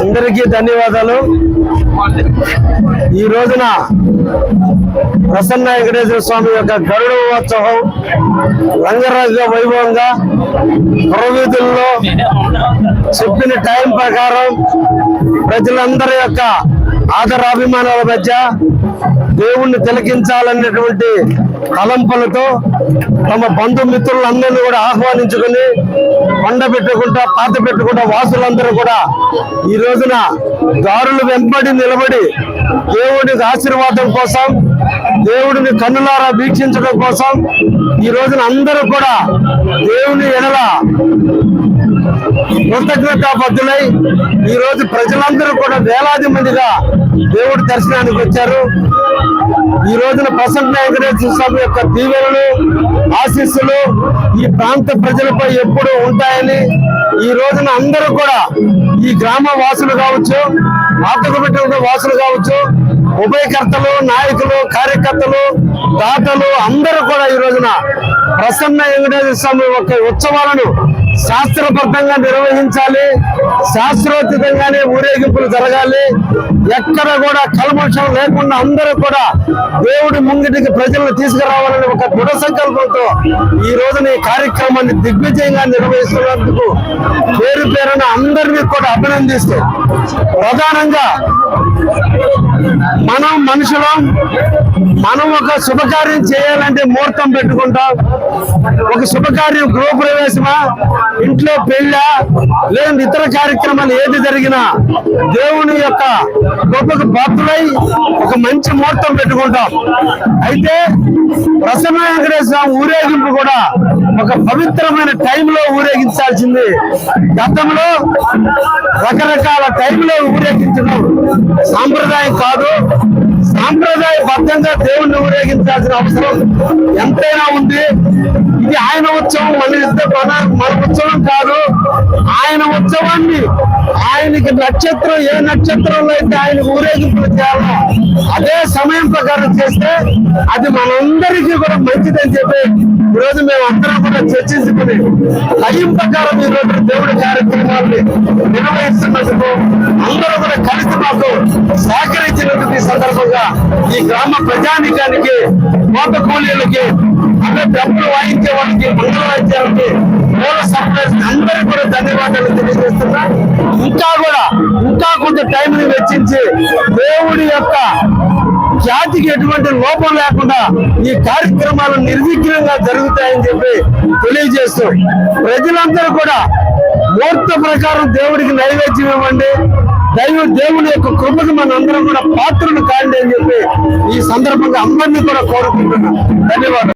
అందరికీ ధన్యవాదాలు. ఈ రోజున ప్రసన్న వెంకటేశ్వర స్వామి యొక్క గరుడ ఉత్సవం రంగరంగ వైభవంగా పురవీధుల్లో చెప్పిన టైం ప్రకారం ప్రజలందరి యొక్క ఆదరాభిమానాల మధ్య దేవుణ్ణి తిలకించాలనేటువంటి తలంపులతో తమ బంధుమిత్రులందరినీ కూడా ఆహ్వానించుకుని కొండ పెట్టుకుంటా పాత పెట్టుకుంటా వాసులందరూ కూడా ఈ రోజున దారులు వెంబడి నిలబడి దేవుడి ఆశీర్వాదం కోసం దేవుడిని కన్నులారా వీక్షించడం కోసం ఈ రోజున అందరూ కూడా దేవుని ఎడల కృతజ్ఞతా బద్దులై ఈ రోజు ప్రజలందరూ కూడా వేలాది మందిగా దేవుడి దర్శనానికి వచ్చారు. ఈ రోజున ప్రసన్న వెంకటేశ్వర స్వామి యొక్క దీవెనలు ఆశీస్సులు ఈ ప్రాంత ప్రజలపై ఎప్పుడూ ఉంటాయని ఈ రోజున అందరూ కూడా ఈ గ్రామ వాసులు కావచ్చు ఆతకబెట్టిన వాసులు కావచ్చు ఉభయకర్తలు నాయకులు కార్యకర్తలు దాతలు అందరూ కూడా ఈ రోజున ప్రసన్న వెంకటేశ్వర స్వామి యొక్క ఉత్సవాలను శాస్త్రబద్ధంగా నిర్వహించాలి శాస్త్రోచితంగానే ఊరేగింపులు జరగాలి. ఎక్కడ కూడా కల్మషం లేకుండా అందరూ కూడా దేవుడి ముంగిటికి ప్రజలను తీసుకురావాలని ఒక దృఢ సంకల్పంతో ఈ రోజున ఈ కార్యక్రమాన్ని దిగ్విజయంగా నిర్వహిస్తున్నందుకు పేరు పేరున అందరినీ కూడా అభినందిస్తూ ప్రధానంగా మనం మనుషులం మనం ఒక శుభకార్యం చేయాలంటే ముహూర్తం పెట్టుకుంటాం. ఒక శుభకార్యం గృహప్రవేశమా? ఇంట్లో పెళ్ళ? లేని ఇతర కార్యక్రమాలు ఏది జరిగినా దేవుని యొక్క గొప్పకు పాత్రలై ఒక మంచి ముహూర్తం పెట్టుకుంటాం. అయితే ప్రసన్న వెంకటేశ్వర ఊరేగింపు కూడా ఒక పవిత్రమైన టైంలో ఊరేగించాల్సింది. గతంలో రకరకాల టైంలో ఊరేగించడం సాంప్రదాయం కాదు. సాంప్రదాయబద్ధంగా దేవుణ్ణి ఊరేగించాల్సిన అవసరం ఎంతైనా ఉంది. ఇది ఆయన ఉత్సవం మన ఇద్దరు మన మరొక ఉత్సవం కాదు. ఆయన ఉత్సవాన్ని ఆయనకి నక్షత్రం ఏ నక్షత్రంలో అయితే ఆయన ఊరేగింపులు చేయాలో అదే సమయం ప్రకారం చేస్తే అది మనందరికీ కూడా మంచిదని చెప్పి ఈ రోజు మేము అందరం కూడా చర్చించుకుని టైం ప్రకారం ఈరోజు దేవుడి కార్యక్రమాన్ని నిర్వహిస్తున్నందుకు అందరూ కూడా కలిసి మాకు సహకరి ఈ గ్రామ ప్రజానికానికి కోట కూలీలకి అంటే డబ్బులు వాయించే వాళ్ళకి మంగళ వాయించాలకి మూల సప్లైస్ అందరికీ కూడా ధన్యవాదాలు తెలియజేస్తున్నా. ఇంకా కూడా ఇంకా కొంత టైంని వెచ్చించి దేవుడి యొక్క జాతికి ఎటువంటి లోపం లేకుండా ఈ కార్యక్రమాలు నిర్విఘ్నంగా జరుగుతాయని చెప్పి తెలియజేస్తూ ప్రజలందరూ కూడా ముహూర్త ప్రకారం దేవుడికి నైవేద్యం ఇవ్వండి. దైవ దేవుని యొక్క కృపకు మన అందరం కూడా పాత్రలు కాండి అని చెప్పి ఈ సందర్భంగా అందరినీ కూడా కోరుకుంటున్నాను ధన్యవాదాలు.